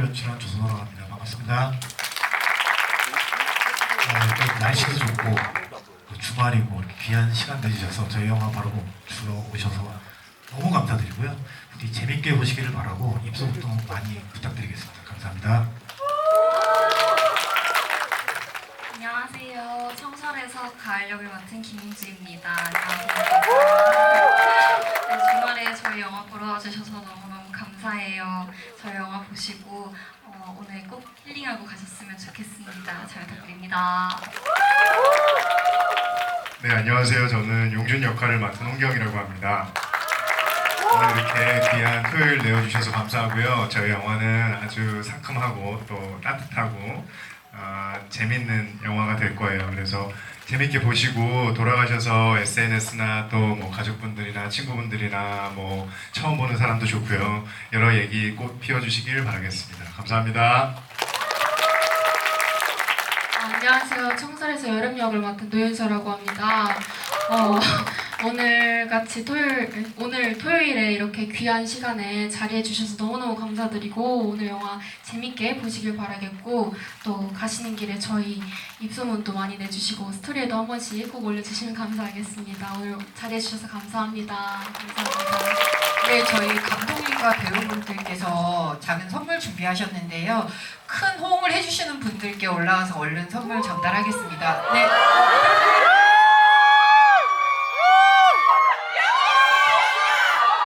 연출한 조선호라고 합니다. 반갑습니다. 어, 또 날씨도 좋고 또 주말이고 귀한 시간 내주셔서 저희 영화 바로 주러 오셔서 너무 감사드리고요. 부디 재밌게 보시기를 바라고 입소부터 많이 부탁드리겠습니다. 감사합니다. 안녕하세요. 청설에서 가을 역을 맡은 김민주입니다. 안녕하세요. 네, 주말에 저희 영화 보러 와주셔서 너무너무 저희 영화 보시고 어, 오늘 꼭 힐링하고 가셨으면 좋겠습니다. 잘 부탁드립니다. 네, 안녕하세요. 저는 용준 역할을 맡은 홍경이라고 합니다. 오늘 이렇게 귀한 토요일 내어주셔서 감사하고요. 저희 영화는 아주 상큼하고 또 따뜻하고 아, 재밌는 영화가 될 거예요. 그래서 재밌게 보시고 돌아가셔서 SNS나 또 뭐 가족분들이나 친구분들이나 뭐 처음 보는 사람도 좋고요. 여러 얘기 꼭 피워주시길 바라겠습니다. 감사합니다. 아, 안녕하세요. 청설에서 여름 역을 맡은 노윤서라고 합니다. 어, 오늘 같이 토요일 오늘 토요일에 이렇게 귀한 시간에 자리해 주셔서 너무너무 감사드리고 오늘 영화 재밌게 보시길 바라겠고 또 가시는 길에 저희 입소문도 많이 내주시고 스토리에도 한 번씩 꼭 올려주시면 감사하겠습니다. 오늘 자리해 주셔서 감사합니다. 감사합니다. 네, 저희 감독님과 배우분들께서 작은 선물 준비하셨는데요. 큰 호응을 해주시는 분들께 올라와서 얼른 선물 전달하겠습니다. 네.